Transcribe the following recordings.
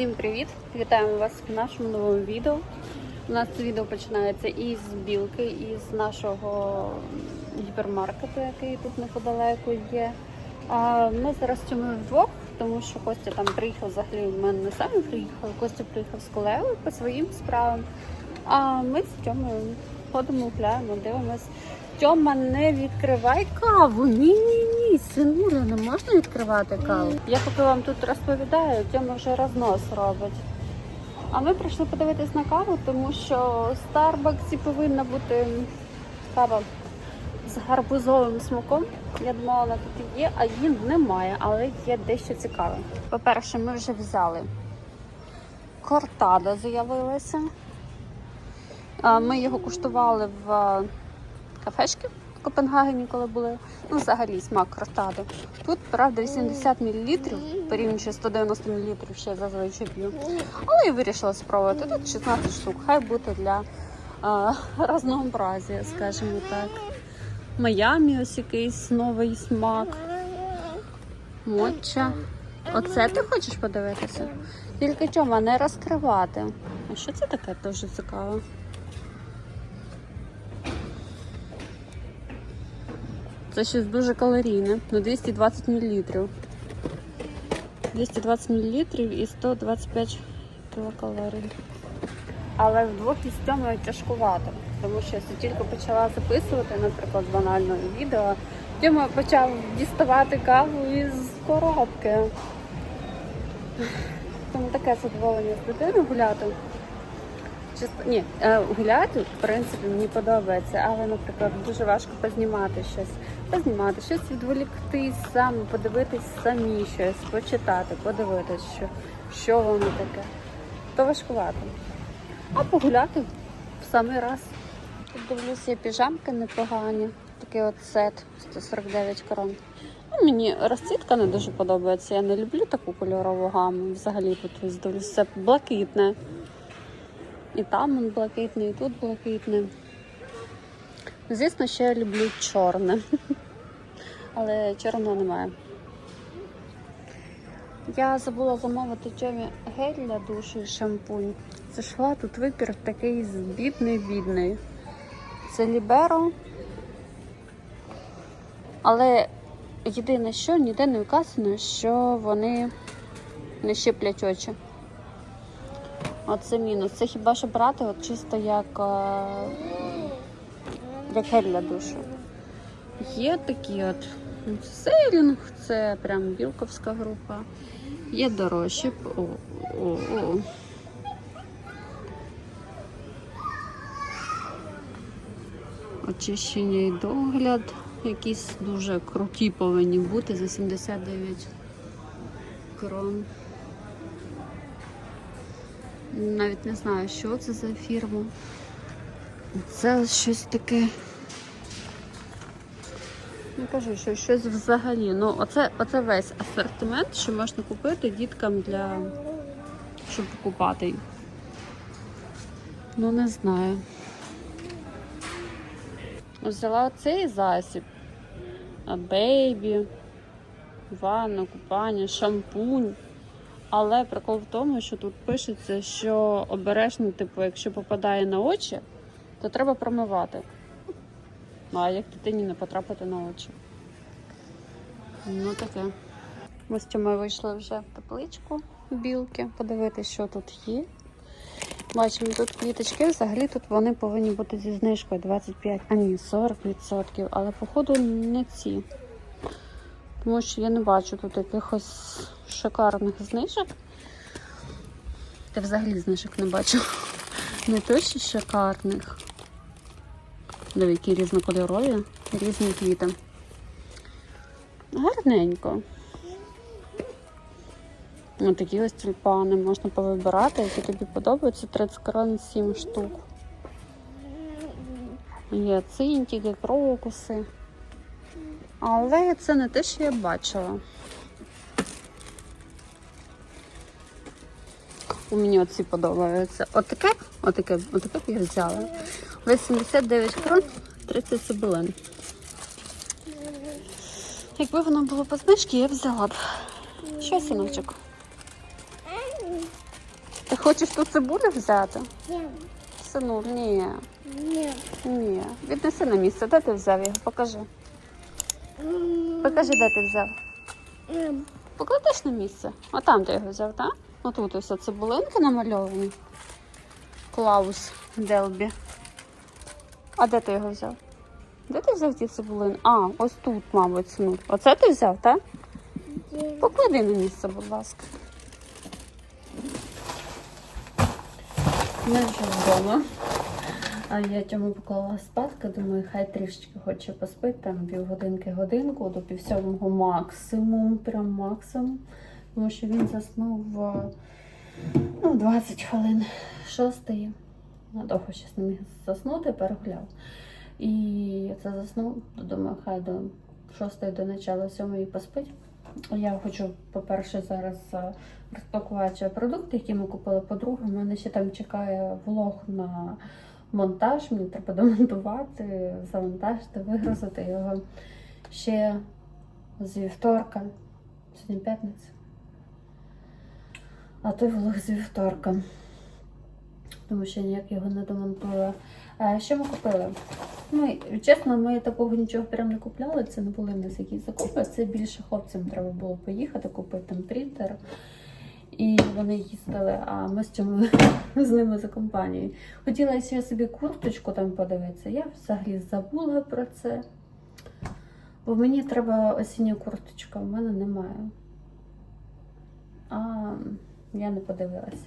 Всім привіт! Вітаємо вас в нашому новому відео. У нас це відео починається із білки, із нашого гіпермаркету, який тут неподалеку є. А ми зараз в цьому вдвох, тому що Костя там приїхав взагалі. Ми не самі приїхали. Костя приїхав з колегою по своїм справам. А ми з Тьомою ходимо, гуляємо, дивимось. Тьома, не відкривай каву. Ні, ні, синуля, не можна відкривати каву. Я поки вам тут розповідаю, Тьома вже рознос робить. А ми прийшли подивитись на каву, тому що в Старбаксі повинна бути кава з гарбузовим смаком. Я думала, вона тут є, а її немає, але є дещо цікаве. По-перше, ми вже взяли кортада, з'явилася. Ми його куштували в кафешки Копенгагені, коли були. Ну, взагалі смак кортади. Тут, правда, 80 мл, порівнюючи 190 мл, ще зазвичай п'ю. Але я вирішила спробувати. Тут 16 штук. Хай буде для а, разнообразія, скажімо так. Майамі ось якийсь новий смак. Моча. Оце ти хочеш подивитися? Тільки чому не розкривати. А що це таке дуже цікаво? Це щось дуже калорійне, ну 220 мл. 220 мл і 125 кілокалорій. Але вдвох із Тьомою тяжкувато, тому що я тільки почала записувати, наприклад, банальне відео. Тьома почав діставати каву із коробки. Тому таке задоволення з дитиною гуляти. Ні, е, гуляти, в принципі, мені подобається, але, наприклад, дуже важко познімати щось, познімати, щось відволіктись саме, подивитись самі щось, почитати, подивитись, що, що воно таке. То важкувато. А погуляти в самий раз. Тут дивлюся, піжамки непогані. Такий от сет 149 крон. Ну, мені розцвітка не дуже подобається. Я не люблю таку кольорову гаму. Взагалі тут ось дивлюсь, все блакитне. І там він блакитний, і тут блакитний. Звісно, ще я люблю чорне. Але чорного немає. Я забула замовити Тьомі гель для душу і шампунь. Зайшла тут вибір такий бідний-бідний. Це Ліберо. Але єдине, що ніде не вказано, що вони не щиплять очі. Оце мінус. Це хіба що брати от чисто як, е, як гель для душу. Є такі от сейлінг, це прям білковська група. Є дорожчі. О, о, о. Очищення і догляд. Якісь дуже круті повинні бути за 79 крон. Навіть не знаю, що це за фірма. Це щось таке. Не кажу, що щось взагалі. Ну, оце, оце весь асортимент, що можна купити діткам для щоб купати їх. Ну, не знаю. Взяла цей засіб. А бейбі, ванна, купання, шампунь. Але прикол в тому, що тут пишеться, що обережно, типу, якщо попадає на очі, то треба промивати. Ну, а як дитині не потрапити на очі. Ну таке. Ми з Тьомою вийшли вже в тепличку білки, подивитися, що тут є. Бачимо, тут квіточки, взагалі тут вони повинні бути зі знижкою 25, а ні, 40%. Але, походу, не ці. Тому що я не бачу тут якихось шикарних знижок. Та взагалі знижок не бачу. Не то що шикарних. Диви, які різнокольорові, різні квіти. Гарненько. Ось такі ось тюльпани можна повибирати, які тобі подобаються. 30 крон 7 штук. Є цинтики, крокуси. Але це не те, що я бачила. У мені оці подобаються. Отаке, отаке, отаке б я взяла. 89 крон, 30 цибулин. Якби воно було по знижці, я б взяла б. Що, синочок? Ти хочеш ту цибулю взяти? Ні. Сину, ні. Ні. Ні. Віднеси на місце. Де ти взяв його? Покажи. Покажи, де ти взяв. Ем, Покладеш на місце. А там ти його взяв, так? Отут ось цибулинки намальовані. Клаус Делбі. А де ти його взяв? Де ти взяв ті цибулини? А, ось тут, мабуть, сину. Оце ти взяв, так? Поклади на місце, будь ласка. Ми вже вдома. А я цьому поклала спадки, думаю, хай трішечки хоче поспити, там півгодинки годинку, до пів сьомого максимум, прям максимум. Тому що він заснув ну, 20 хвилин шостої. Надовго ще не міг заснути, перегуляв. І це заснув, думаю, хай до шостої до начала сьомої поспить. Я хочу, по-перше, зараз е, розпакувати продукти, які ми купили. По-друге, мене ще там чекає влог на монтаж. Мені треба домонтувати, завантажити, вигрузити його ще з вівторка. Сьогодні п'ятниця. А той влог з вівторка. Тому що ніяк його не домонтую. А що ми купили? Ну, чесно, ми такого нічого прям не купляли. Це не були в нас якісь закупи. Це більше хлопцям треба було поїхати, купити там принтер. І вони їздили, а ми з чому з ними за компанією. Хотіла ще собі курточку там подивитися. Я взагалі забула про це. Бо мені треба осіння курточка, в мене немає. А я не подивилась.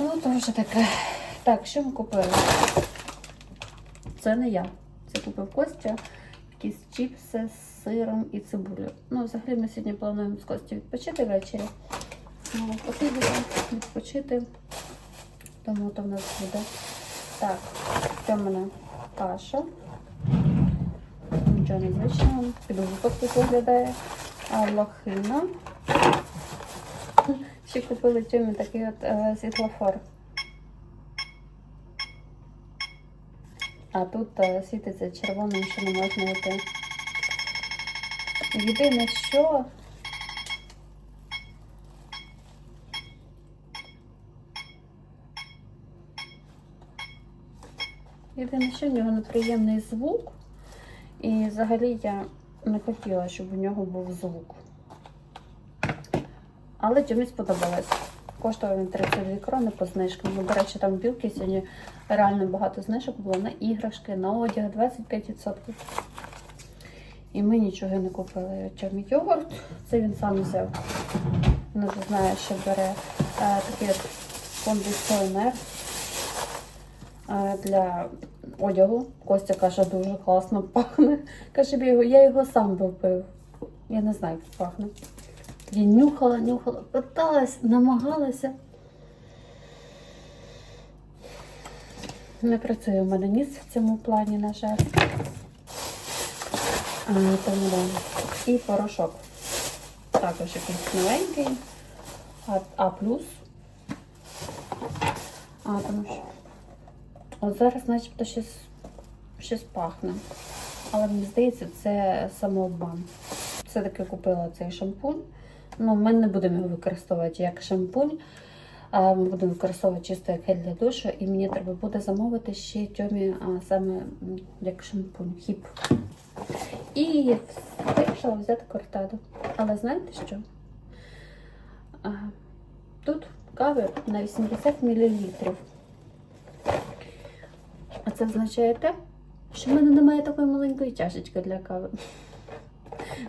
Ну, то вже таке. Так, що ми купили? Це не я. Це купив Костя. Якісь чіпси з сиром і цибулею. Ну, взагалі ми сьогодні плануємо з Костю відпочити ввечері. Ну, Поїдемо відпочити. Тому то в нас буде. Так, це в мене каша. Нічого незвичного. Підгузок тут виглядає. А лохина. Ще купили Тьомі такий от е, світлофор. А тут е, світиться червоним, що не можна йти. Єдине, що Єдине, що в нього неприємний звук. І взагалі я не хотіла, щоб у нього був звук. Але чомусь сподобалось. Коштував він 32 крони по знижкам. Ну, До речі, там білки сьогодні реально багато знижок було на іграшки, на одяг 25%. І ми нічого не купили. Чому йогурт, це він сам взяв. Він вже знає, що бере е, такий кондиціонер для одягу. Костя каже, дуже класно пахне. Каже, «Я його- сам би пив. Я не знаю, як пахне. Я нюхала, нюхала, питалась, намагалася. Не працює в мене ніс в цьому плані, на жаль. Да. І порошок. Також якийсь новенький. А, а плюс. А, тому що. От зараз начебто щось, щось пахне. Але мені здається, це самообман. Все-таки купила цей шампунь. Ну, ми не будемо його використовувати як шампунь. Ми будемо використовувати чисто як гель для душу, і мені треба буде замовити ще тьомі а, саме як шампунь, хіп. І вирішила взяти кортаду. Але знаєте що? Тут кави на 80 мл. Це означає те, що в мене немає такої маленької чашечки для кави.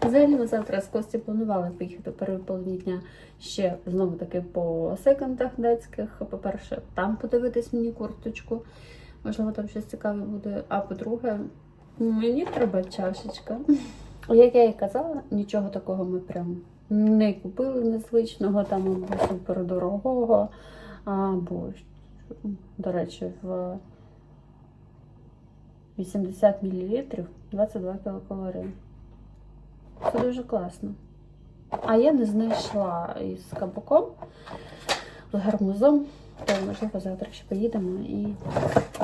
Взагалі ми завтра з Кості планували поїхати в першій половині дня ще знову таки по секондах датських. По-перше, там подивитись мені курточку. Можливо, там щось цікаве буде. А по-друге, мені треба чашечка. Як я і казала, нічого такого ми прям не купили незвичного, там або супердорогого, або, до речі, в 80 мл 22 кілокалорії. Це дуже класно. А я не знайшла із кабаком, з гармузом. То, можливо, завтра ще поїдемо. І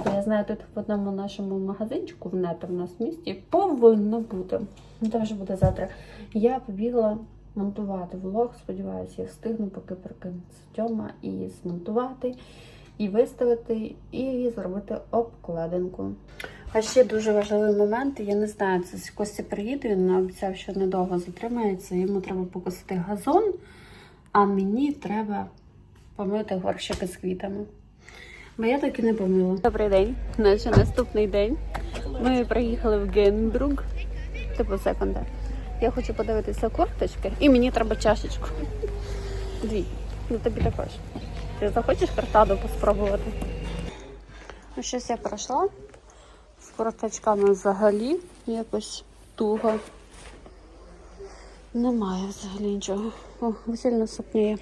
я знаю, тут в одному нашому магазинчику в нето в нас в місті повинно бути. Ну, то вже буде завтра. Я побігла монтувати влог. Сподіваюся, я встигну, поки прокинеться Тьома, і змонтувати, і виставити, і зробити обкладинку. А ще дуже важливий момент, я не знаю, це Костя приїде, він обіцяв, що недовго затримається. Йому треба покосити газон, а мені треба помити горщики з квітами. Бо я так і не помила. Добрий день, наш наступний день. Ми приїхали в Генбрук, типу секонда. Я хочу подивитися курточки, і мені треба чашечку. Дві. Ну тобі також. Ти захочеш картаду поспробувати? Ну, щось я пройшла. З курточками взагалі якось туго. Немає взагалі нічого. О, весільна сукня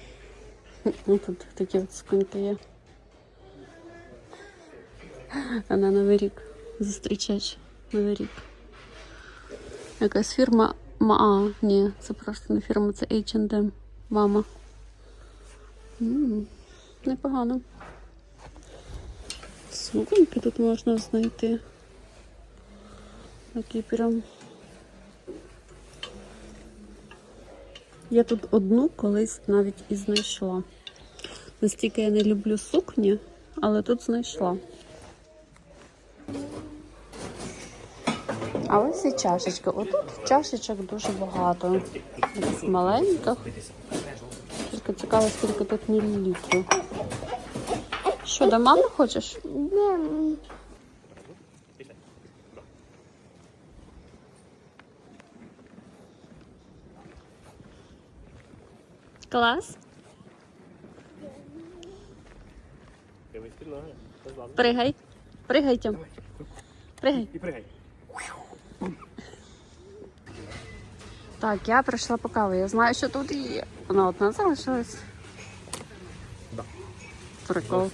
тут такі от спинки є. А на Новий рік зустрічач. Новий рік. Якась фірма. Ма- А, ні, це просто не фірма, це H&M. Мама. М, Непогано. Суконьки тут можна знайти. Такі прям. Я тут одну колись навіть і знайшла. Настільки я не люблю сукні, але тут знайшла. А ось і чашечки. Отут чашечок дуже багато. Маленьких. Тільки цікаво, скільки тут мілілітрів. Що, до мами хочеш? Мам. Клас. Пригай. Пригай, Тьом. Пригай. І пригай. Так, я прийшла по каву. Я знаю, що тут є. Вона одна залишилась. Прикол.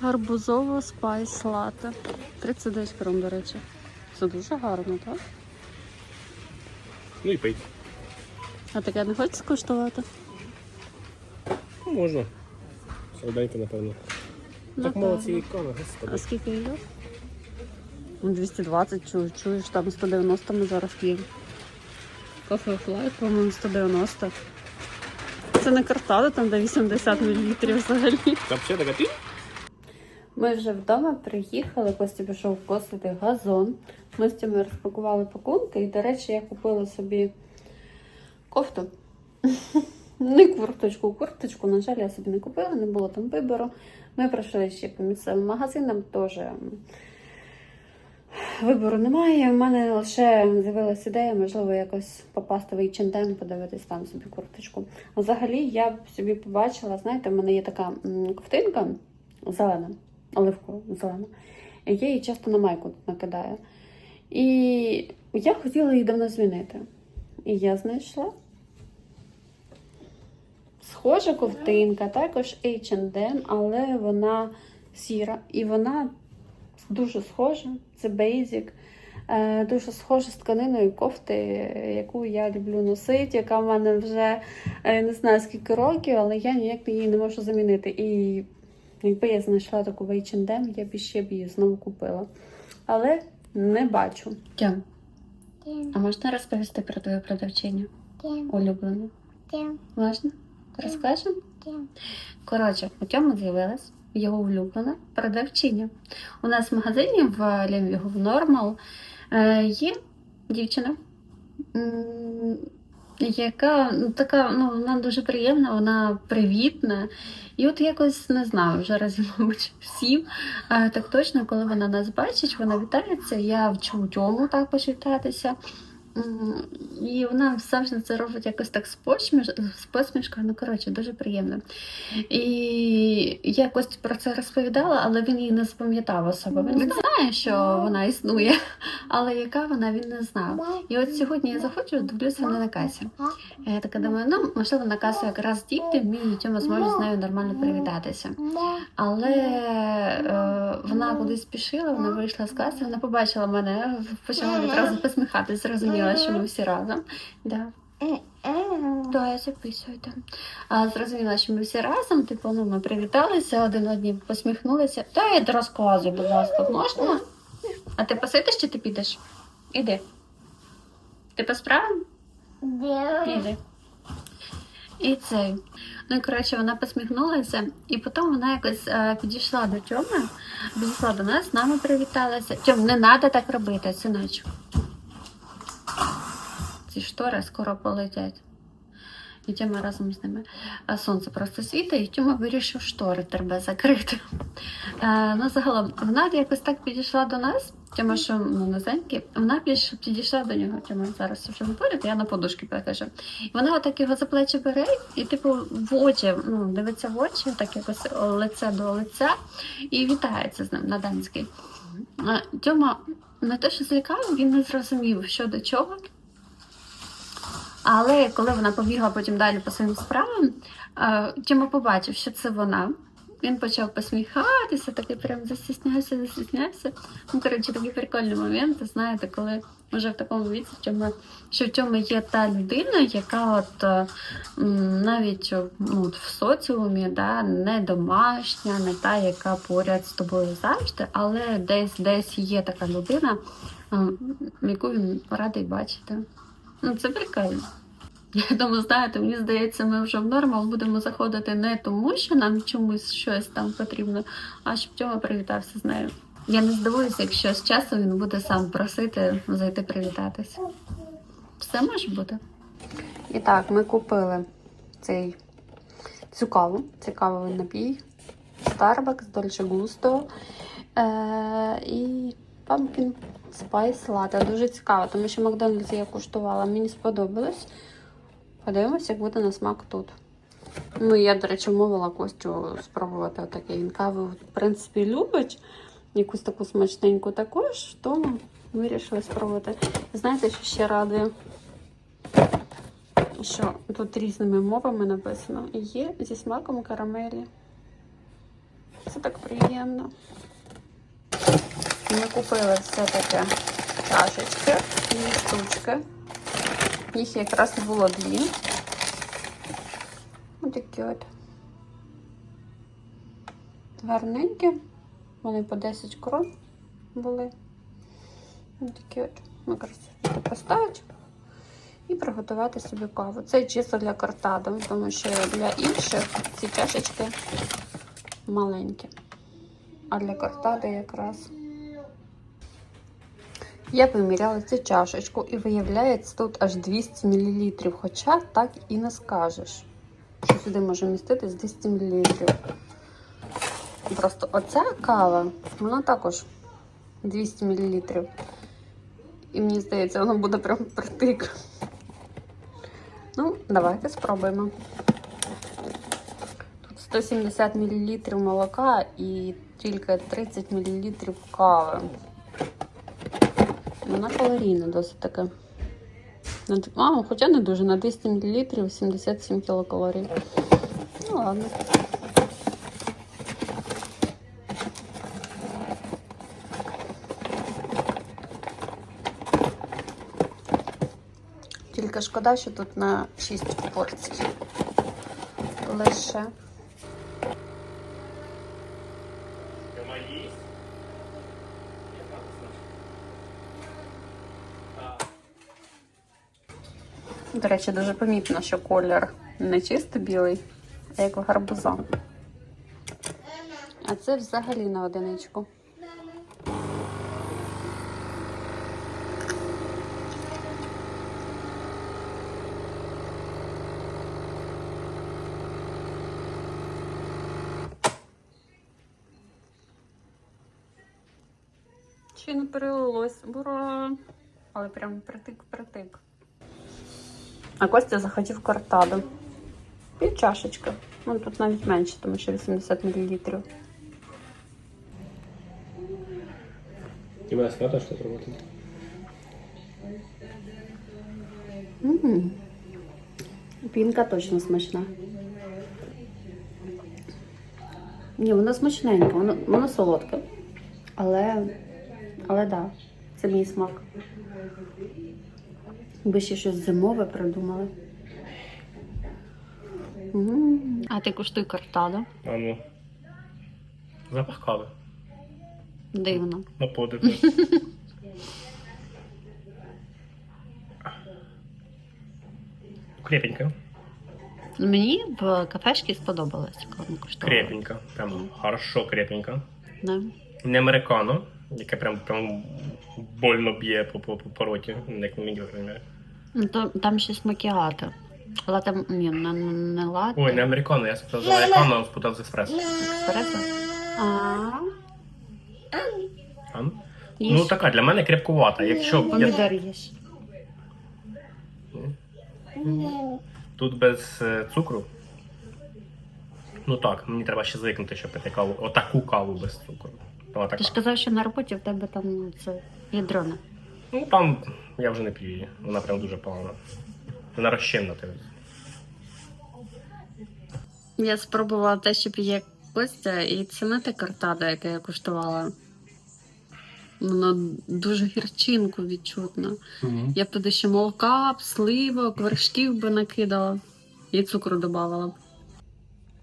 Гарбузово спайс лате. 39 крон, до речі. Це дуже гарно, так? Ну і пий. А таке не хочеш скуштувати? Ну, можна. Солоденько, напевно. Так мало цієї кави, А скільки її? Ну, 220, чую, чуєш, там 190 ми зараз п'ємо. Кофе флай, по-моєму, 190. Це не картада, там де 80 мл взагалі. Така ти? Ми вже вдома приїхали, Костя пішов косити газон. Ми з цими розпакували пакунки, і, до речі, я купила собі кофту. Не курточку, курточку, на жаль, я собі не купила, не було там вибору. Ми пройшли ще по місцевим магазинам, теж вибору немає. У мене лише з'явилася ідея, можливо, якось попасти в H&M, подивитись там собі курточку. Взагалі, я б собі побачила, знаєте, в мене є така ковтинка зелена, оливкова зелена. Я її часто на майку накидаю. І я хотіла її давно змінити. І я знайшла. Схожа ковтинка, також H&M, але вона сіра. І вона дуже схожа. Це Basic. Е, Дуже схожа з тканиною кофти, яку я люблю носити, яка в мене вже е, не знаю скільки років, але я ніяк її не можу замінити. І якби я знайшла таку в H&M, я б ще б її знову купила. Але не бачу. Тям, а можна розповісти про твою продавчиню улюблену? Можна? Розкажемо? Коротше, у цьому з'явилась його улюблена продавчиня. У нас в магазині в Лемвігу в Нормал е, є дівчина, яка ну, така, ну, вона дуже приємна, вона привітна. І от якось не знаю, вже разів, мабуть, всім. Так точно, коли вона нас бачить, вона вітається. Я вчу тьому також вітатися. І вона завжди це робить якось так з, посмішкою. Ну, коротше, дуже приємно. І я Кості про це розповідала, але він її не запам'ятав особо. Він знає, що вона існує, але яка вона він не знав. І от сьогодні я заходжу, дивлюся на касі. Я така думаю, ну можливо на касу якраз діти, мій Тьома зможе з нею нормально привітатися. Але е, вона кудись спішила, вона вийшла з класу, вона побачила мене, почала відразу посміхатись, зрозуміла, що ми всі разом. Да. Да, я записую там. А зрозуміла, що ми всі разом, типу, ну, ми привіталися, один одні посміхнулися. Та я розказуй, будь ласка, можна? А ти посидиш чи ти підеш? Іди. Ти по справам? Де? Іди. І цей. Ну і коротше, вона посміхнулася, і потім вона якось е, підійшла до Тьоми, підійшла до нас, з нами привіталася. Тьом, не треба так робити, синочок. Ці штори скоро полетять. І Тьома разом з ними. А сонце просто світить, і Тьома вирішив штори треба закрити. Е, ну, загалом, вона якось так підійшла до нас. Тьома, що ну, низенький, вона піш- підійшла до нього. Тьома зараз вже поряд, я на подушки покажу. І вона отак його за плечі бере і, типу, в очі, ну, дивиться в очі, так якось лице до лиця, і вітається з ним на данський. Тьома не те, що злякав, він не зрозумів, що до чого. Але коли вона побігла потім далі по своїм справам, е, Тьома побачив, що це вона. Він почав посміхатися, такий прям застіснявся, застіснявся. Ну, коротше, такі прикольні моменти, знаєте, коли вже в такому віці, в чому, що в цьому є та людина, яка от е, навіть ну, от в соціумі да, не домашня, не та, яка поряд з тобою завжди, але десь десь є така людина, яку він радий бачити. Ну, це прикольно. Думаю, знаєте, мені здається, ми вже в нормал будемо заходити не тому, що нам чомусь щось там потрібно, а щоб Тьома привітався з нею. Я не здивуюся, якщо з часом він буде сам просити зайти привітатись. Все може бути. І так, ми купили цей цю каву, це кавовий напій, Starbucks, Dolce Gusto е- і Pumpkin Spice Latte. Дуже цікаво, тому що в Макдональдсі я куштувала, мені сподобалось. Подивимося, як буде на смак тут. Ну, я, до речі, вмовила Костю спробувати отаке. Він каву, в принципі, любить. Якусь таку смачненьку також, тому вирішили спробувати. Знаєте, що ще радує? Що тут різними мовами написано. Є зі смаком карамелі. Це так приємно. Ми купили все таке чашечки і штучки. Їх якраз було дві. Ось такі от. Гарненькі. Вони по 10 крон були. Ось такі от. Якраз поставити і приготувати собі каву. Це чисто для картаду, тому що для інших ці чашечки маленькі. А для картади якраз. Я виміряла цю чашечку і виявляється, тут аж 200 мл, хоча так і не скажеш, що сюди може міститись 200 мл. Просто оця кава, вона також 200 мл. І мені здається, воно буде прям притик. Ну, давайте спробуємо. Тут 170 мл молока і тільки 30 мл кави. Вона калорійна досить така. А, хоча не дуже, на 200 мл 77 кілокалорій. Ну ладно. Тільки шкода, що тут на 6 порцій. Лише. Тьома їсть. До речі, дуже помітно, що колір не чисто білий, а як у гарбуза. А це взагалі на одиничку. Ще не перелилось. Ура! Але прям притик-притик. А Костя захотів картаду. Пів чашечки. Ну, тут навіть менше, тому що 80 мл. Тебе сказати, що зробити? Пінка точно смачна. Ні, вона смачненька, вона, вона солодка. Але, але да, це мій смак. Ви ще щось зимове придумали. М. А ти куштуй картаду. А ну. Запах кави. Дивно. На подиві. Крепенько. Мені в кафешці сподобалось, коли ми куштували. Крепенько. Прям хорошо крепенько. Да. Не американо, яке прям, прям больно б'є по, по, по, роті, як мені наприклад. Ну, то, там ще смакіато. Лате, ні, не, не лате. Ой, не американо, я спитав за американо, а спитав з еспресо. Еспресо? А, А? їж. Ну така, для мене крепкувата. Якщо б я... Помідор їж. тут без е, цукру. Ну так, мені треба ще звикнути, щоб пити каву. Отаку каву без цукру. Вона Ти ж казав, що на роботі в тебе там це ядроне. Ну там я вже не п'ю її. Вона прям дуже погана. Вона розчинна ти. Я спробувала те, що п'є Костя, і це не те картадо, яке я куштувала. Воно дуже гірчинку відчутно. Я б туди ще молока, б, сливок, вершків би накидала і цукру додавала б.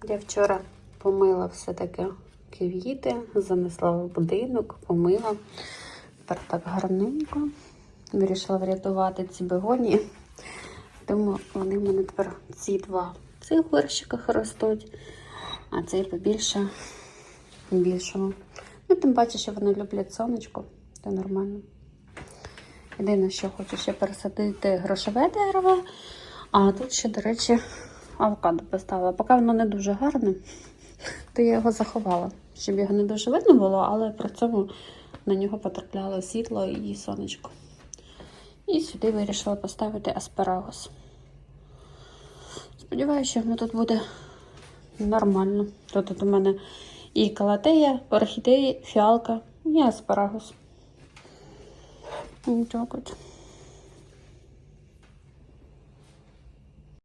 Я вчора помила все-таки квіти, занесла в будинок, помила. Тепер так гарненько. Вирішила врятувати ці бегонії. Тому вони в мене тепер ці два в цих горщиках ростуть, а цей побільше більшому. Ну, тим паче, що вони люблять сонечко, то нормально. Єдине, що хочу ще пересадити грошове дерево, а тут ще, до речі, авокадо поставила. Поки воно не дуже гарне, то я його заховала, щоб його не дуже видно було, але при цьому на нього потрапляло світло і сонечко. І сюди вирішила поставити аспарагус. Сподіваюся, що воно тут буде нормально. Тут, у мене і калатея, орхідеї, фіалка і аспарагус. От.